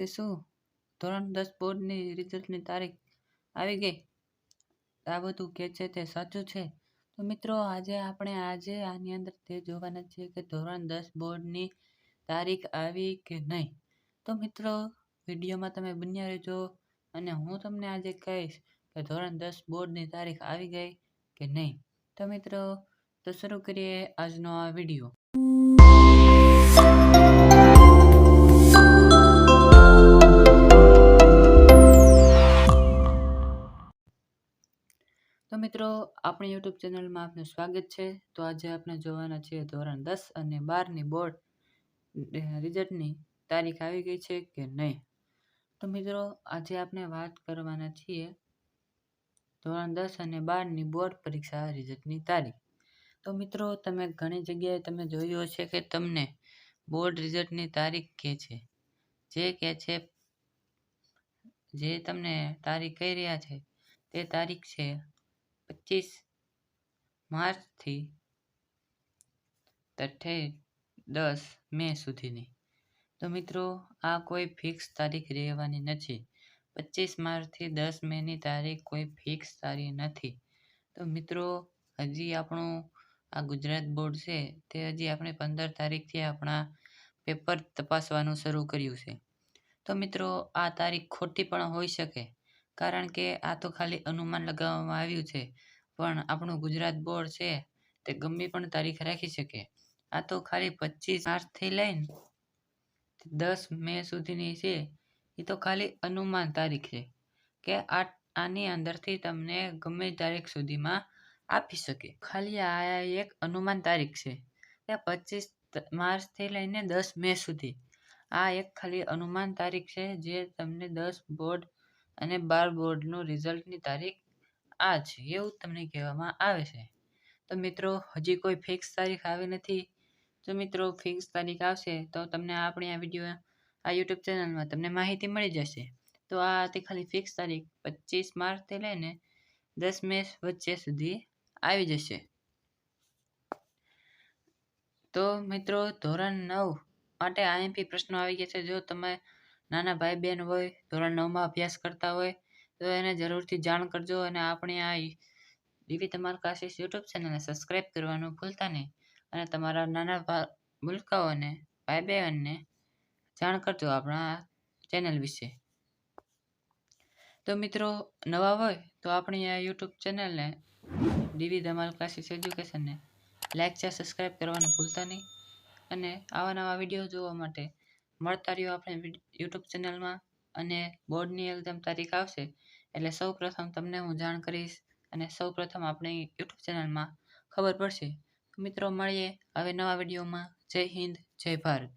કે શું? ધોરણ દસ બોર્ડની રિઝલ્ટની તારીખ આવી ગઈ? આ બધું કે છે તે સાચું છે? તો મિત્રો, આજે આપણે આજે આની અંદર તે જોવાના છીએ કે ધોરણ દસ બોર્ડની તારીખ આવી કે નહીં. તો મિત્રો, વિડીયોમાં તમે બન્યા રહેજો અને હું તમને આજે કહીશ કે ધોરણ દસ બોર્ડની તારીખ આવી ગઈ કે નહીં. તો મિત્રો, તો શરૂ કરીએ આજનો આ વીડિયો. આપણી યુટ્યુબ ચેનલમાં આપનું સ્વાગત છે. તો આજે આપણે જોવાના છીએ ધોરણ દસ અને બારની બોર્ડ રિઝલ્ટની તારીખ આવી ગઈ છે કે નહીં? તો મિત્રો, આજે આપણે વાત કરવાના છીએ ધોરણ દસ અને બારની બોર્ડ પરીક્ષા રિઝલ્ટની તારીખ. તો મિત્રો, તમે ઘણી જગ્યાએ તમે જોયું હશે કે તમને બોર્ડ રિઝલ્ટની તારીખ કહે છે. જે કહે છે, જે તમને તારીખ કહી રહ્યા છે, તે તારીખ છે પચીસ માર્ચથી તઠે દસ મે સુધીની. તો મિત્રો, આ કોઈ ફિક્સ તારીખ રહેવાની નથી. પચીસ માર્ચથી દસ મેની તારીખ કોઈ ફિક્સ તારીખ નથી. તો મિત્રો, હજી આપણું આ ગુજરાત બોર્ડ છે, તે હજી આપણે પંદર તારીખથી આપણા પેપર તપાસવાનું શરૂ કર્યું છે. તો મિત્રો, આ તારીખ ખોટી પણ હોઈ શકે. કારણ કે આ તો ખાલી અનુમાન લગાવવામાં આવ્યું છે. પણ આપણું ગુજરાત બોર્ડ છે તે ગમે પણ તારીખ રાખી શકે. આ તો ખાલી પચીસ માર્ચથી લઈને દસ મે સુધીની છે. એ તો ખાલી અનુમાન તારીખ છે કે આ, આની અંદરથી તમને ગમે તારીખ સુધીમાં આપી શકે. ખાલી આ એક અનુમાન તારીખ છે કે પચીસ માર્ચથી લઈને દસ મે સુધી. આ એક ખાલી અનુમાન તારીખ છે જે તમને દસ બોર્ડ અને બાર બોર્ડનું રિઝલ્ટની તારીખ આ છે, એવું તમને કહેવામાં આવે છે. તો મિત્રો, હજી કોઈ ફિક્સ તારીખ આવી નથી. જો મિત્રો ફિક્સ તારીખ આવશે તો તમને આપણી આ વીડિયો આ યુટ્યુબ ચેનલમાં તમને માહિતી મળી જશે. તો આ હતી ખાલી ફિક્સ તારીખ પચીસ માર્ચથી લઈને દસ મે વચ્ચે સુધી આવી જશે. તો મિત્રો, ધોરણ નવ માટે આઈએમપી પ્રશ્નો આવી ગયા છે. જો તમે નાના ભાઈ બહેન હોય, ધોરણ નવમાં અભ્યાસ કરતા હોય, તો એને જરૂરથી જાણ કરજો અને આપણે આ ડીવી તમાર યુટ્યુબ ચેનલને સબસ્ક્રાઈબ કરવાનું ભૂલતા નહીં. અને તમારા નાના મુલકાઓને ભાઈ બહેનને જાણ કરજો આપણા ચેનલ વિશે. તો મિત્રો, નવા હોય તો આપણી આ યુટ્યુબ ચેનલને ડીવી ધમાલ ક્લાસીસ એજ્યુકેશનને લાઇક છે સબસ્ક્રાઈબ કરવાનું ભૂલતા નહીં. અને આવા નવા વીડિયો જોવા માટે મળતા રહ્યો આપણે યુટ્યુબ ચેનલમાં અને બોર્ડની એક્ઝામ તારીખ આવશે એટલે સૌ પ્રથમ તમને હું જાણ કરીશ અને સૌ પ્રથમ આપણે યુટ્યુબ ચેનલમાં ખબર પડશે. મિત્રો, મળીએ હવે નવા વિડીયોમાં. જય હિન્દ, જય ભારત.